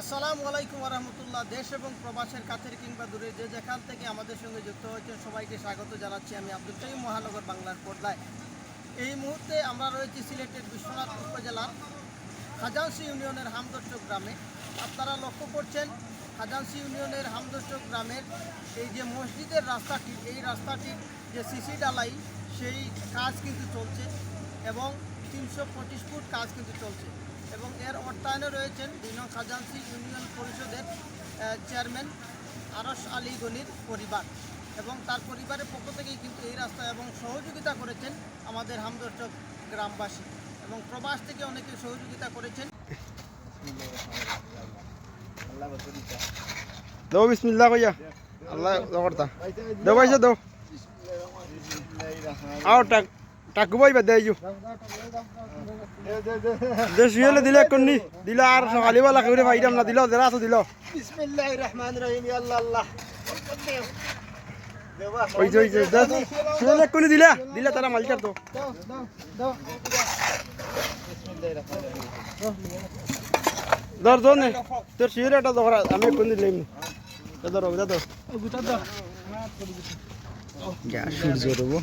আসসালামু আলাইকুম রহমতুল্লাহ। দেশ এবং প্রবাসের কাছের কিংবা দূরে যে যেখান থেকে আমাদের সঙ্গে যুক্ত হয়েছেন, সবাইকে স্বাগত জানাচ্ছি আমি আব্দুল কাইম মহানগর বাংলার পর্দায়। এই মুহূর্তে আমরা রয়েছি সিলেটের বিশ্বনাথ উপজেলার খাজানসি ইউনিয়নের হামদর্চক গ্রামে। আপনারা লক্ষ্য করছেন খাজানসি ইউনিয়নের হামদর্চক গ্রামের এই যে মসজিদের রাস্তাটি, এই রাস্তাটির যে সিসি ডালাই সেই কাজ কিন্তু চলছে এবং তিনশো পঁচিশ ফুট কাজ কিন্তু চলছে। এবং এর অর্থায়নে রয়েছেন দুই নং খাজানসি ইউনিয়ন পরিষদের চেয়ারম্যান আরস আলী গনির পরিবার। এবং তার পরিবারের পক্ষ থেকেই কিন্তু এই রাস্তা এবং সহযোগিতা করেছেন আমাদের হামদর্চক গ্রামবাসী। এবং প্রবাস থেকে অনেকে সহযোগিতা করেছেন। দো বিসমিল্লাহ কইয়া। আল্লাহ করতা। দো পয়সা দো। আও টাক টাকু বইবা দেইজু দে শুয়েলে দিলে কোননি দিলা আর সকালে বেলা করে ভাইরাম না, দিল, দেরা তো দিল। বিসমিল্লাহ রহমান রহিম আল্লাহ আল্লাহ ওই যে ওই যে শুয়েলে কোনি দিলা দিলা তারা মালিকার তো। ধর ধর নে, তোর শুয়েলে একটা ধর, আমি কোন দিলাম ধর ধর ধর। যা সূর্য দেবো।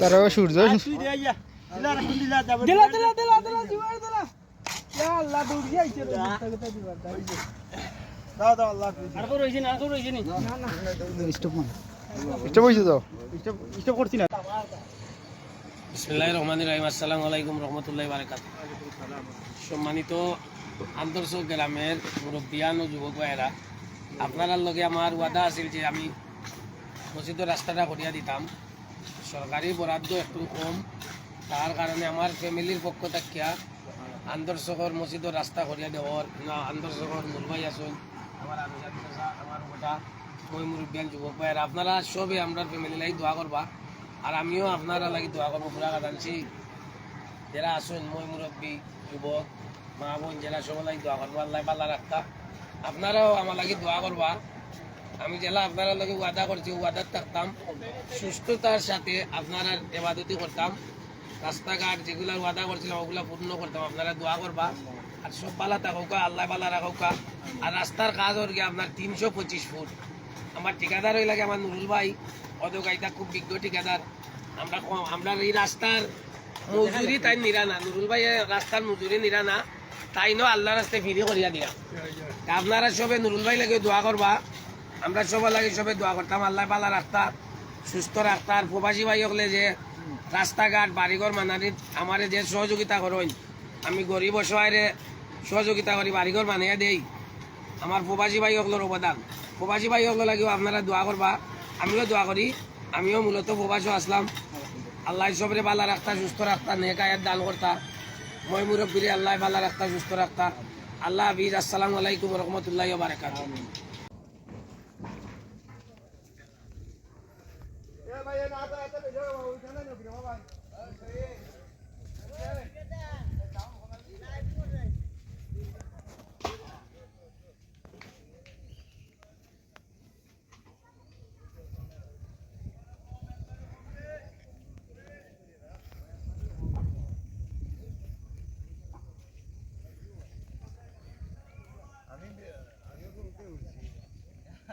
তারা সূর্য। দিলা দিলা দিলা দিলা দিলা দিলা ইয়া আল্লাহ দৌড়ি আইছে রে দাও দাও আল্লাহ আর কো রইছে না আর কো রইছে নি? স্টপ হয়েছে তো? স্টপ স্টপ করছি না। বিসমিল্লাহ রহমান রহিম। আসসালামু আলাইকুম রহমতুল্লাহ সম্মানিত আন্তর্শ গ্রামের মুরব্বিয়ান ও যুবক ভাইয়েরা, আপনার লগে আমার ওয়াদা আছিল যে আমি মসজিদের রাস্তাটা করিয়া দিতাম। সরকারি বরাদ্দ একটু কম, তার কারণে আমার ফ্যামিলির পক্ষ থাকিয়া আন্তর্শকর মসজিদের রাস্তা করিয়া দেওয়ার না আন্তর্শকর মুরবাই আসুন আমার আমার গোটা মই মুরব্বিয়ান যুবক ভাইয়েরা, আপনারা সবে আমরা ফ্যামিলি লাগি দোয়া করবা। আর আমিও আপনারা লাগি দোয়া করব, পুরা কাটানছি যারা আসুন মই মুরব্বী, যুবক, মা বোন, জেলা সবাই দোয়া করব আল্লাহ পাল্লা রাখতা। আপনারাও আমার লাগে দোয়া করবা। আমি জেলা আপনারা লাগে ওয়াদা করছি ওয়াদার থাকতাম। সুস্থতার সাথে আপনারা এবাদতি করতাম। রাস্তাঘাট যেগুলা ওয়াদা করছিলাম, ওগুলা পূর্ণ করতাম। আপনারা দোয়া করবা। আর সব পালা থাকুকা, আল্লাহ পাল্লা রাখুকা। আর রাস্তার কাজ ওর গিয়ে আপনার তিনশো পঁচিশ ফুট। আমার ঠিকাদার হয়ে লাগে আমার নুরুল ভাই। অদকাইতা খুব বিজ্ঞ ঠিকাদার। আমরা আমরা এই রাস্তার মজুরি তাই নিরা না। নুরুল ভাই রাস্তার মজুরি নিরা না। তাই নো আল্লাহ রাস্তায় ফিরি করিয়া দিয়া। আপনারা সবে নুরুল ভাই লাগে দোয়া করবা। আমরা সবার লাগে সবে দোয়া করতাম। আল্লাহ পালা রাস্তা, সুস্থ রাস্তা। আর প্রবাসী ভাই হলে যে রাস্তাঘাট, বাড়িঘর মানারি আমারে যে সহযোগিতা করেন। আমি গরিব অসহায়রে সহযোগিতা করি, বাড়িঘর বানিয়ে দেই। আমার প্রবাসী ভাই হকলোর অবদান। প্রবাসী ভাই হকলো লাগিও আপনারা দোয়া করবা। আমিও দোয়া করি। আমিও মূলত প্রবাসও আসলাম। আল্লাহ সবরে বালা রাখতা, সুস্থ রাখতা নেকায়ের দান করতা। মই মুরব্বীরে আল্লাহ বালা রাখতা, সুস্থ রাখতা। আল্লাহ হাফিজ, আসসালামু আলাইকুম রহমতুল্লাহ বারাকাত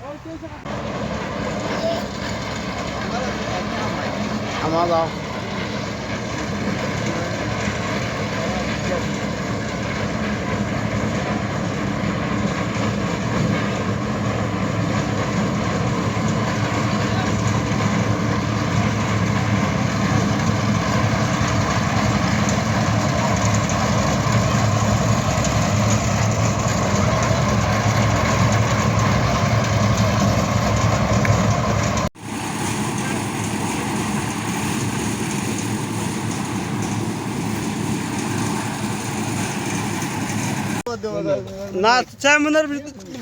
দেখো আমার দাও না চেয়ারম্যানের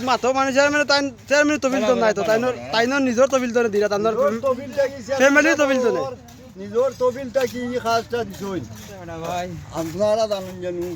মাথো মানে চেয়ারম্যান তাই চেয়ারম্যান তবিল তো নাই তো তাই তাই নিজের তবিল তো দিরা তাই ফ্যামিলি তবিল তো নেই নিজের তবিলটা কি খাসটা দিছই আপনারা জানেন জানি